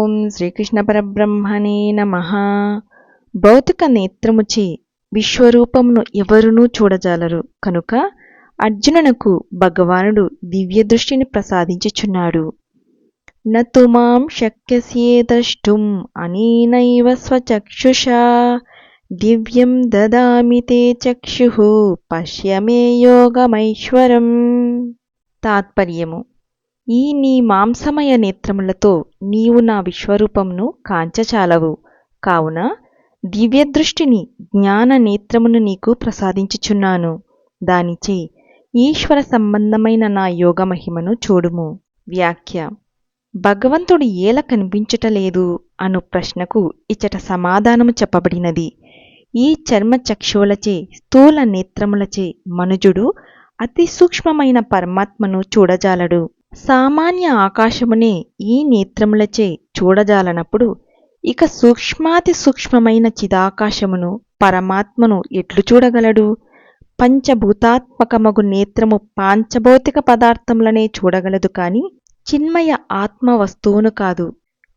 ఓం శ్రీకృష్ణ పరబ్రహ్మణే నమ. భౌతిక నేత్రముచే విశ్వరూపమును ఎవరునూ చూడజాలరు. కనుక అర్జునునకు భగవానుడు దివ్య దృష్టిని ప్రసాదించుచున్నాడు. నతు మాం శక్యసే అనేనైవ స్వచక్షుషా. దివ్యం దదామి తే చక్షు. పశ్యమే యోగమైశ్వరం. తాత్పర్యము. ఈ నీ మాంసమయ నేత్రములతో నీవు నా విశ్వరూపమును కాంచచాలవు. కావున దివ్యదృష్టిని జ్ఞాన నేత్రమును నీకు ప్రసాదించుచున్నాను. దానిచే ఈశ్వర సంబంధమైన నా యోగ మహిమను చూడుము. వ్యాఖ్య. భగవంతుడు ఏల కనిపించుటలేదు అను ప్రశ్నకు ఇచ్చట సమాధానము చెప్పబడినది. ఈ చర్మ చక్షువులచే స్థూల నేత్రములచే మనుజుడు అతి సూక్ష్మమైన పరమాత్మను చూడజాలడు. సామాన్య ఆకాశమునే ఈ నేత్రములచే చూడజాలనప్పుడు ఇక సూక్ష్మాతి సూక్ష్మమైన చిదాకాశమును పరమాత్మను ఎట్లు చూడగలడు? పంచభూతాత్మకమగు నేత్రము పాంచభౌతిక పదార్థములనే చూడగలదు కాని చిన్మయ ఆత్మ వస్తువును కాదు.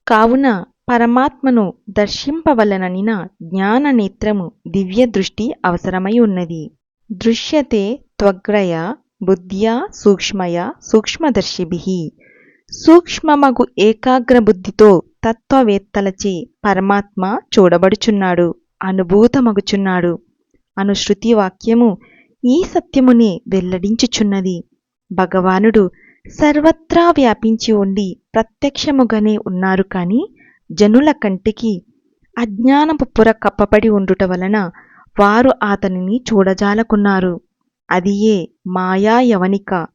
కావున పరమాత్మను దర్శింపవలననిన జ్ఞాన నేత్రము దివ్య దృష్టి అవసరమై ఉన్నది. దృశ్యతే త్వగ్రయ బుద్ధ్యా సూక్ష్మయ సూక్ష్మదర్శిభి. సూక్ష్మమగు ఏకాగ్ర బుద్ధితో తత్వవేత్తలచే పరమాత్మ చూడబడుచున్నాడు అనుభూతమగుచున్నాడు. అను శృతి వాక్యము ఈ సత్యమునే వెల్లడించుచున్నది. భగవానుడు సర్వత్రా వ్యాపించి ఉండి ప్రత్యక్షముగానే ఉన్నారు కాని జనుల కంటికి అజ్ఞానపు పుర కప్పబడి ఉండుట వలన వారు అతనిని చూడజాలకున్నారు. అదియే మాయాయవనిక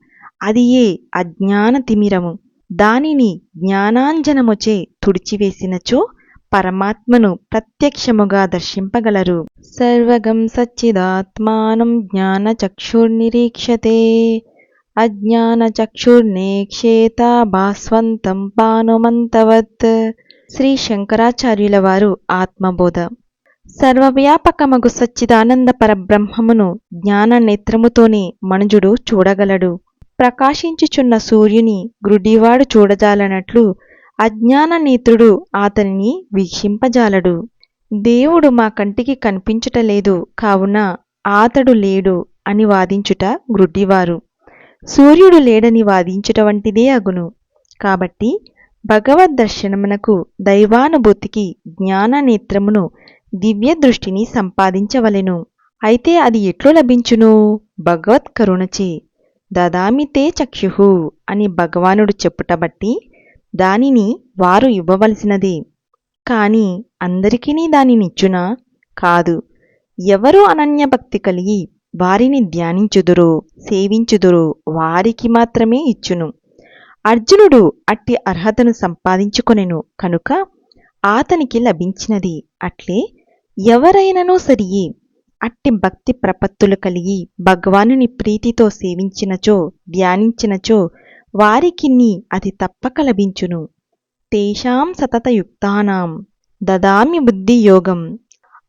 అదియే అజ్ఞాన తిమిరము. దానిని జ్ఞానాంజనముచే తుడిచివేసినచో పరమాత్మను ప్రత్యక్షముగా దర్శింపగలరు. సర్వగం సచ్చిదాత్మానం జ్ఞానచక్షుర్నిరీక్షతే అజ్ఞానచక్షుర్నేక్షేత భాస్వంతం పానుమంతవత్. శ్రీ శంకరాచార్యుల వారు ఆత్మబోధ. సర్వవ్యాపకమగు సచ్చిదానంద పరబ్రహ్మమును జ్ఞాన నేత్రముతోనే మనుజుడు చూడగలడు. ప్రకాశించుచున్న సూర్యుని గ్రుడివాడు చూడజాలనట్లు అజ్ఞాన నేత్రుడు అతనిని వీక్షింపజాలడు. దేవుడు మా కంటికి కనిపించుటలేదు కావున ఆతడు లేడు అని వాదించుట గ్రుడ్డివారు సూర్యుడు లేడని వాదించుట వంటిదే అగును. కాబట్టి భగవద్ దర్శనమునకు దైవానుభూతికి జ్ఞాన నేత్రమును దివ్య దృష్టిని సంపాదించవలెను. అయితే అది ఎట్లు లభించును? భగవత్ కరుణచే. దదామితే చక్షుహు అని భగవానుడు చెప్పుటబట్టి దానిని వారు ఇవ్వవలసినదే. కాని అందరికీ దానినిచ్చునా? కాదు. ఎవరు అనన్యభక్తి కలిగి వారిని ధ్యానించుదురో సేవించుదురో వారికి మాత్రమే ఇచ్చును. అర్జునుడు అట్టి అర్హతను సంపాదించుకొనెను. కనుక ఆతనికి లభించినది అట్లే ఎవరైనను సరియే అట్టి భక్తి ప్రపత్తులు కలిగి భగవానుని ప్రీతితో సేవించినచో ధ్యానించినచో వారికిన్ని అది తప్పక లభించును. తేషాం సతతయుక్తానాం. దదామి బుద్ధియోగం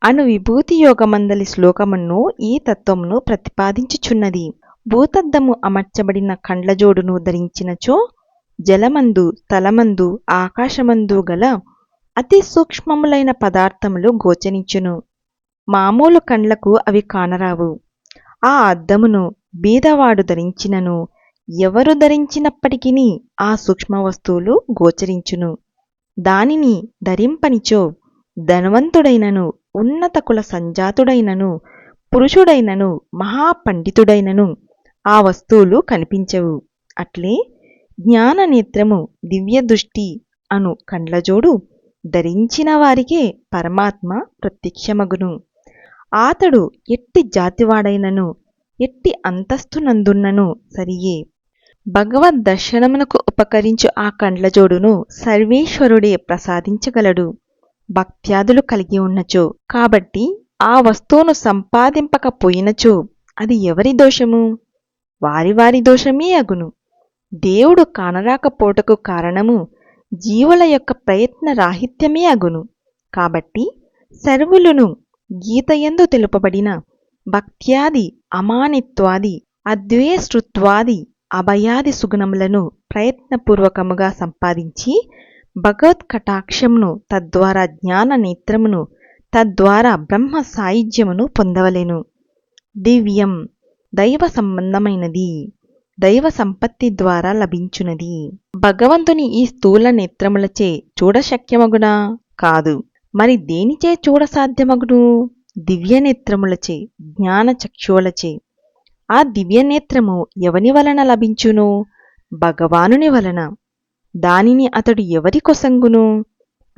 అను విభూతి యోగమందలి శ్లోకమును ఈ తత్వమును ప్రతిపాదించుచున్నది. భూతద్దము అమర్చబడిన కండ్లజోడును ధరించినచో జలమందు తలమందు ఆకాశమందు గల అతి సూక్ష్మములైన పదార్థములు గోచరించును. మామూలు కండ్లకు అవి కానరావు. ఆ అద్దమును బీదవాడు ధరించినను. ఎవరు ధరించినప్పటికీ ఆ సూక్ష్మ వస్తువులు గోచరించును. దానిని ధరింపనిచో. ధనవంతుడైనను ఉన్నత కుల సంజాతుడైనను పురుషుడైనను మహాపండితుడైనను ఆ వస్తువులు కనిపించవు. అట్లే జ్ఞాననేత్రము దివ్య దృష్టి అను కండ్లజోడు ధరించిన వారికే పరమాత్మ ప్రత్యక్షమగును. ఆతడు ఎట్టి జాతివాడైనను ఎట్టి అంతస్తునందున్నను సరియే. భగవద్ దర్శనమునకు ఉపకరించు ఆ కండ్లజోడును సర్వేశ్వరుడే ప్రసాదించగలడు. భక్త్యాదులు కలిగి ఉన్నచో కాబట్టి ఆ వస్తువును సంపాదింపకపోయినచో అది ఎవరి దోషము? వారి వారి దోషమే అగును. దేవుడు కానరాకపోటకు కారణము జీవుల యొక్క ప్రయత్న రాహిత్యమే అగును. కాబట్టి సర్వులను గీతయందు తెలుపబడిన భక్త్యాది అమానిత్వాది అద్వేష్టృత్వాది అభయాది సుగుణములను ప్రయత్నపూర్వకముగా సంపాదించి భగవత్ కటాక్షమును తద్వారా జ్ఞాన నేత్రమును తద్వారా బ్రహ్మ సాయుధ్యమును పొందవలెను. దివ్యం దైవ సంబంధమైనది. దైవ సంపత్తి ద్వారా లభించునది. భగవంతుని ఈ స్థూల నేత్రములచే చూడశక్యమగునా? కాదు. మరి దేనిచే చూడసాధ్యమగును? దివ్య నేత్రములచే జ్ఞాన చక్షువులచే. ఆ దివ్య నేత్రము ఎవని వలన లభించును? భగవానుని వలన. దానిని అతడు ఎవరి కొసంగును?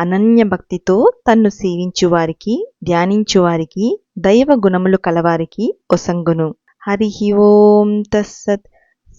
అనన్య భక్తితో తన్ను సేవించువారికి ధ్యానించువారికి దైవ గుణములు కలవారికి ఒసంగును. హరి ఓం తస్సత్.